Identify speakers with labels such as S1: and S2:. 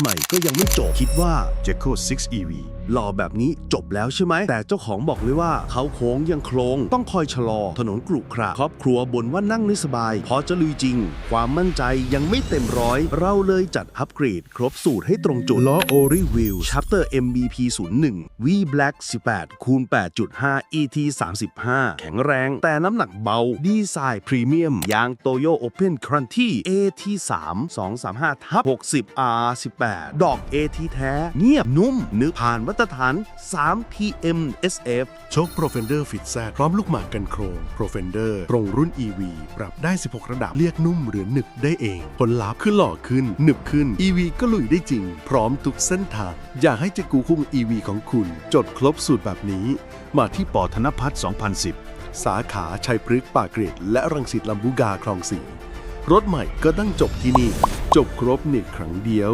S1: ใหม่ก็ยังไม่จบคิดว่า j e c o 6 EV หล่อแบบนี้จบแล้วใช่ไหม แต่เจ้าของบอกเลยว่าเขาโค้งยังโครงต้องคอยชะลอ ถนนกรุขระครอบครัวบนว่านั่งไม่สบาย พอจะลุยจริง ความมั่นใจยังไม่เต็มร้อย เราเลยจัดอัปเกรด ครบสูตรให้ตรงจุดล้อ o r i Wheel Chapter MBP 01 V Black 18คูณ8.5 ET 35 แข็งแรง แต่น้ำหนักเบา ดีไซน์พรีเมียม ยางโตโย Open c r u n t y AT 3 235ทับ60 R 18ดอก AT แท้ เงียบนุ่มนึกผ่านมาตรฐาน 3 PM SF
S2: โชค Profender Fit Z พร้อมลูกหมากกันโครง Profender ตรงรุ่น EV ปรับได้ 16 ระดับเรียกนุ่มหรือหนึบได้เอง ผลลัพธ์คือหล่อขึ้น หนึบขึ้น EV ก็ลุยได้จริง พร้อมทุกเส้นทาง อยากให้เจะกูคุ้ง EV ของคุณ จดครบสูตรแบบนี้ มาที่ปอธนพัฒน์2010 สาขาชัยพฤกษ์ปากเกร็ดและรังสิตลำบุกาคลองสีรถใหม่ก็ตั้งจบที่นี่ จบครบในครั้งเดียว